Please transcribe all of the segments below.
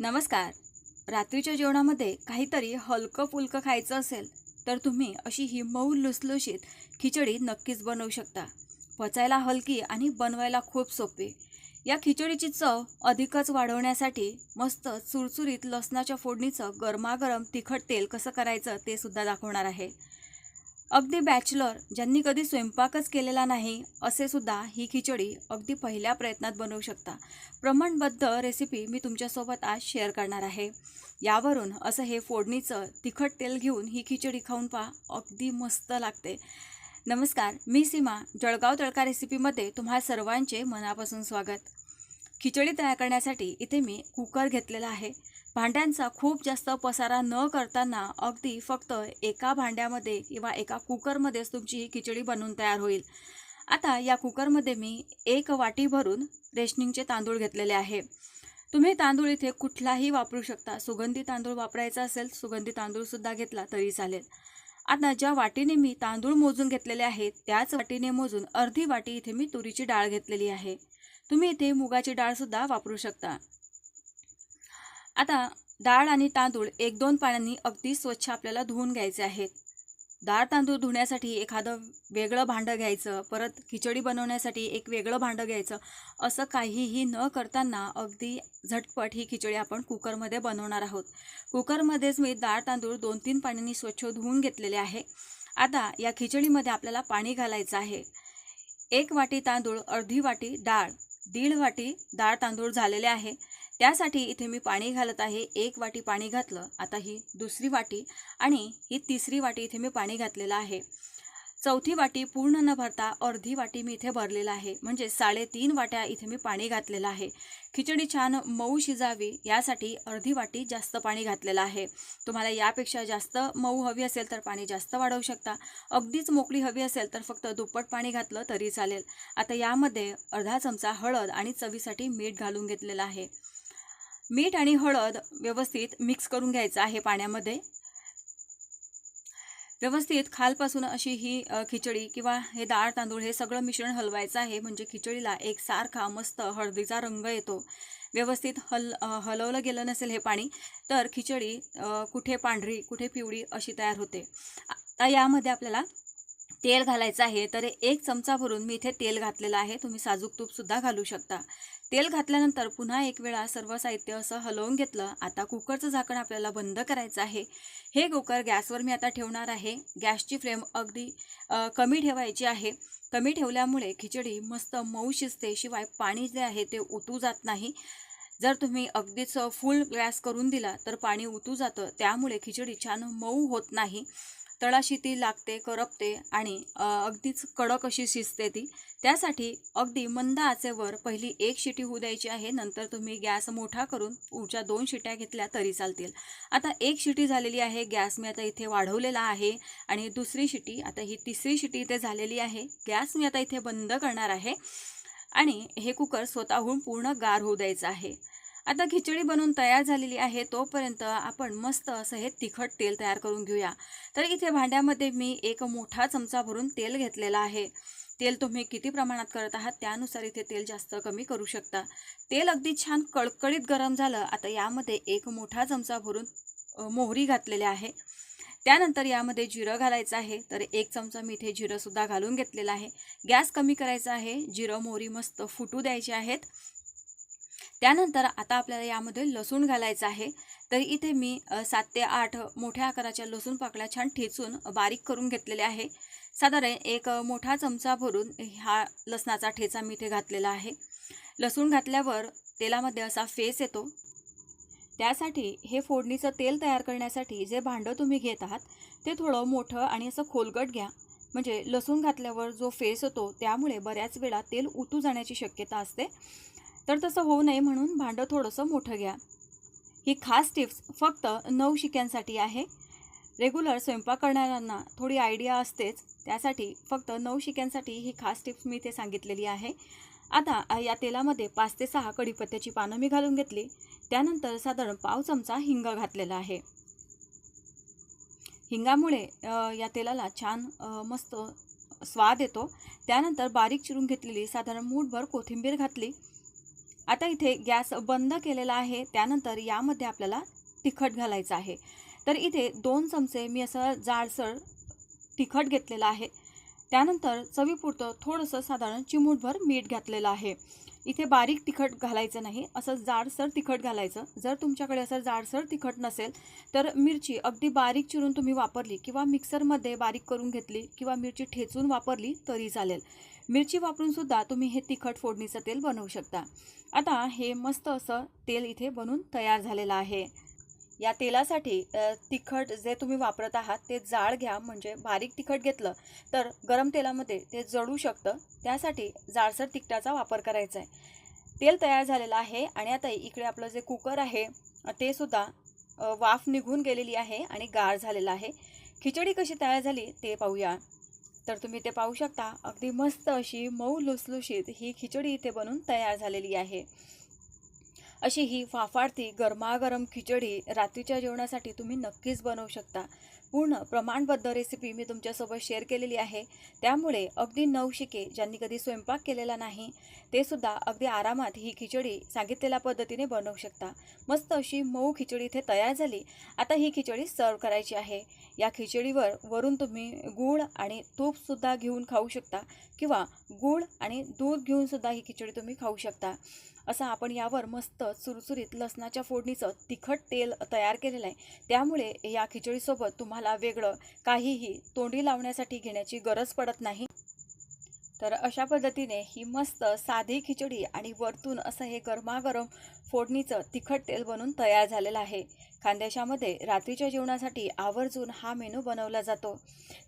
नमस्कार. रात्रीच्या जेवणामध्ये काहीतरी हलकं फुलकं खायचं असेल तर तुम्ही अशी ही मऊ लुसलुशीत खिचडी नक्कीच बनवू शकता. पचायला हलकी आणि बनवायला खूप सोपी. या खिचडीची चव अधिकच वाढवण्यासाठी मस्त चुरचुरीत लसणाच्या फोडणीचं गरमागरम तिखट तेल कसं करायचं ते सुद्धा दाखवणार आहे. अगदी बॅचलर ज्यांनी कधी स्वयंपाकच केलेला नाही असे सुद्धा ही खिचडी अगदी पहिल्या प्रयत्नात बनवू शकता. प्रमाणबद्ध रेसिपी मी तुमच्यासोबत आज शेअर करणार आहे. यावरून असं हे फोडणीचं तिखट तेल घेऊन ही खिचडी खाऊन पहा अगदी मस्त लागते. नमस्कार मी सीमा जळगाव तळका रेसिपीमध्ये तुम्हा सर्वांचे मनापासून स्वागत. खिचडी तयार करण्यासाठी इथे मी कुकर घेतलेला आहे. भांड्यांचा खूप जास्त पसारा न करताना अगदी फक्त एका भांड्यामध्ये किंवा एका कुकरमध्येच तुमची ही खिचडी बनवून तयार होईल. आता या कुकरमध्ये मी एक वाटी भरून रेशनिंगचे तांदूळ घेतलेले आहे. तुम्ही तांदूळ इथे कुठलाही वापरू शकता. सुगंधी तांदूळ वापरायचा असेल सुगंधी तांदूळसुद्धा घेतला तरी चालेल. आता ज्या वाटीने मी तांदूळ मोजून घेतलेले आहेत त्याच वाटीने मोजून अर्धी वाटी इथे मी तुरीची डाळ घेतलेली आहे. तुम्ही इथे मुगाची डाळसुद्धा वापरू शकता. आता डाळ आणि तांदूळ एक दोन पाण्याने अगदी स्वच्छ आपल्याला धुवून घ्यायचे आहेत. डाळ तांदूळ धुण्यासाठी एखादं वेगळं भांडं घ्यायचं परत खिचडी बनवण्यासाठी एक वेगळं भांडं घ्यायचं असं काहीही न करताना अगदी झटपट ही खिचडी आपण कुकरमध्ये बनवणार आहोत. कुकरमध्येच मी डाळ तांदूळ दोन तीन पाण्याने स्वच्छ धुवून घेतलेले आहे. आता या खिचडीमध्ये आपल्याला पाणी घालायचं आहे. एक वाटी तांदूळ अर्धी वाटी डाळ दीड वाटी डाळ तांदूळ झालेले आहे. त्यासाठी इथे मी पाणी घालत आहे. एक वाटी पाणी घातलं. आता ही दुसरी वाटी आणि ही तिसरी वाटी इथे मी पाणी घातलेलं आहे. चौथी वाटी पूर्ण न भरता अर्धी वाटी मी इथे भरलेलं आहे. म्हणजे साडेतीन वाट्या इथे मी पाणी घातलेलं आहे. खिचडी छान मऊ शिजावी यासाठी अर्धी वाटी जास्त पाणी घातलेलं आहे. तुम्हाला यापेक्षा जास्त मऊ हवी असेल तर पाणी जास्त वाढवू शकता. अगदीच मोकळी हवी असेल तर फक्त दुप्पट पाणी घातलं तरी चालेल. आता यामध्ये अर्धा चमचा हळद आणि चवीसाठी मीठ घालून घेतलेलं आहे. मीठ आणि हळद व्यवस्थित मिक्स करून घ्यायचं आहे पाण्यामध्ये. व्यवस्थित खालपासून अशी ही खिचडी किंवा हे डाळ तांदूळ हे सगळं मिश्रण हलवायचं आहे. म्हणजे खिचडीला एक सारखा मस्त हळदीचा रंग येतो. व्यवस्थित हल हलवलं गेलं नसेल हे पाणी तर खिचडी कुठे पांढरी कुठे पिवळी अशी तयार होते. आता यामध्ये आपल्याला तेल घालायचं आहे तर एक चमचा भरून मी इथे तेल घातलेलं आहे. तुम्ही साजूक तूपसुद्धा घालू शकता. तेल घातल्यानंतर पुन्हा एक वेळा सर्व साहित्य असं हलवून घेतलं. आता कुकरचं झाकण आपल्याला बंद करायचं आहे. हे कुकर गॅसवर मी आता ठेवणार आहे. गॅसची फ्लेम अगदी कमी ठेवायची आहे. कमी ठेवल्यामुळे खिचडी मस्त मऊ शिजते. शिवाय पाणी जे आहे ते उतू जात नाही. जर तुम्ही अगदीच फुल गॅस करून दिला तर पाणी उतू जातं. त्यामुळे खिचडी छान मऊ होत नाही. तळाशी ती लागते करपते आणि अगदीच कडक अशी शिजते ती. त्यासाठी अगदी मंद आचेवर पहिली एक शिटी होऊ द्यायची आहे. नंतर तुम्ही गॅस मोठा करून पुढच्या दोन शिट्या घेतल्या तरी चालतील. आता एक शिटी झालेली आहे. गॅस मी आता इथे वाढवलेला आहे. आणि दुसरी शिटी आता ही तिसरी शिटी इथे झालेली आहे. गॅस मी आता इथे बंद करणार आहे. आणि हे कुकर स्वतःहून पूर्ण गार होऊ द्यायचं आहे. आता खिचडी बनवून तयार झालेली आहे तोपर्यंत आपण मस्त असं हे तिखट तेल तयार करून घेऊया. तर इथे भांड्यामध्ये मी एक मोठा चमचा भरून तेल घेतलेला आहे. तेल तुम्ही किती प्रमाणात करत आहात त्यानुसार इथे तेल जास्त कमी करू शकता. तेल अगदी छान कळकळीत गरम झालं आता यामध्ये एक मोठा चमचा भरून मोहरी घातलेली आहे. त्यानंतर यामध्ये जिरं घालायचं आहे तर एक चमचा मी इथे जिरंसुद्धा घालून घेतलेलं आहे. गॅस कमी करायचा आहे जिरं मोहरी मस्त फुटू द्यायची आहेत. त्यानंतर आता आपल्याला यामध्ये लसूण घालायचं आहे. तर इथे मी सात ते आठ मोठ्या आकाराच्या लसूण पाकळ्या छान ठेचून बारीक करून घेतलेले आहे. साधारण एक मोठा चमचा भरून हा लसणाचा ठेचा मी इथे घातलेला आहे. लसूण घातल्यावर तेलामध्ये असा फेस येतो. त्यासाठी हे फोडणीचं तेल तयार करण्यासाठी जे भांडं तुम्ही घेत आहात ते थोडं मोठं आणि असं खोलगट घ्या. म्हणजे लसूण घातल्यावर जो फेस होतो त्यामुळे बऱ्याच वेळा तेल उतू जाण्याची शक्यता असते. तर तसं होऊ नये म्हणून भांडं थोडंसं मोठं घ्या. ही खास टिप्स फक्त नऊ शिक्यांसाठी आहे. रेग्युलर स्वयंपाक करणाऱ्यांना थोडी आयडिया असतेच त्यासाठी फक्त नऊ शिक्यांसाठी ही खास टिप्स मी इथे सांगितलेली आहे. आता या तेलामध्ये पाच ते सहा कढीपत्त्याची पानं मी घालून घेतली. त्यानंतर साधारण पाव चमचा हिंग घातलेला आहे. हिंगामुळे या तेलाला छान मस्त स्वाद येतो. त्यानंतर बारीक चिरून घेतलेली साधारण मूठभर कोथिंबीर घातली. आता इथे गॅस बंद केलेला आहे. त्यानंतर यामध्ये आपल्याला तिखट घालायचं आहे. तर इथे दोन चमचे मी असं जाडसर तिखट घेतलेलं आहे. त्यानंतर चवीपुरतं थोडंसं साधारण चिमूटभर मीठ घातलेलं आहे. इथे बारीक तिखट घालायचं नाही असं जाडसर तिखट घालायचं. जर तुमच्याकडे असं जाडसर तिखट नसेल तर मिरची अगदी बारीक चिरून तुम्ही वापरली किंवा मिक्सरमध्ये बारीक करून घेतली किंवा मिरची ठेचून वापरली तरी चालेल. मिरची वापरून सुद्धा तुम्ही हे तिखट फोडणीचं तेल बनवू शकता. आता हे मस्त असं तेल इथे बनून तयार झालेलं आहे. या तेलासाठी तिखट जे तुम्ही वापरत आहात ते जाड घ्या म्हणजे बारीक तिखट घेतलं तर गरम तेलामध्ये ते जळू शकतं. त्यासाठी जाडसर तिखटाचा वापर करायचा आहे. तेल तयार झालेलं आहे आणि आता इकडे आपलं जे कुकर आहे ते सुद्धा वाफ निघून गेलेली आहे आणि गार झालेलं आहे. खिचडी कशी तयार झाली ते पाहूया. तर तुम्ही ते पाहू शकता अगदी मस्त अशी मऊ लुसलुशीत ही खिचडी इथे बनून तयार झालेली आहे. अशी ही फाफाडती गरमागरम खिचडी रात्रीच्या जेवणासाठी तुम्ही नक्कीच बनवू शकता. पूर्ण प्रमाणबद्ध रेसिपी मी तुमच्यासोबत शेअर केलेली आहे. त्यामुळे अगदी नवशिके ज्यांनी कधी स्वयंपाक केलेला नाही ते सुद्धा अगदी आरामात ही खिचडी सांगितलेल्या पद्धतीने बनवू शकता. मस्त अशी मऊ खिचडी इथे तयार झाली. आता ही खिचडी सर्व करायची आहे. या खिचडीवर वरून तुम्ही गूळ आणि तूपसुद्धा घेऊन खाऊ शकता किंवा गूळ आणि दूध घेऊन सुद्धा ही खिचडी तुम्ही खाऊ शकता. असं आपण यावर मस्त सुरसुरीत लसणाच्या फोडणीचं तिखट तेल तयार केलेलं आहे. त्यामुळे या खिचडीसोबत तुम्हाला वेगळं काहीही तोंडी लावण्यासाठी घेण्याची गरज पडत नाही. तर अशा पद्धतीने ही मस्त साधी खिचडी आणि वरतून असं हे गरमागरम फोडणीचं तिखट तेल बनून तयार झालेलं आहे. खानदेशामध्ये रात्रीच्या जेवणासाठी आवर्जून हा मेनू बनवला जातो.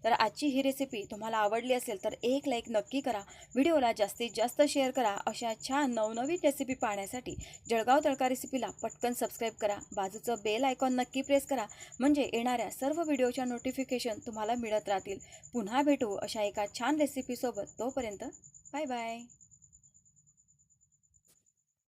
तर आजची ही रेसिपी तुम्हाला आवडली असेल तर एक लाईक नक्की करा. व्हिडिओला जास्तीत जास्त शेअर करा. अशा छान नवनवीन रेसिपी पाहण्यासाठी जळगाव तडका रेसिपीला पटकन सबस्क्राईब करा. बाजूचं बेल आयकॉन नक्की प्रेस करा. म्हणजे येणाऱ्या सर्व व्हिडिओच्या नोटिफिकेशन तुम्हाला मिळत राहतील. पुन्हा भेटू अशा एका छान रेसिपीसोबत तोपर्यंत बाय बाय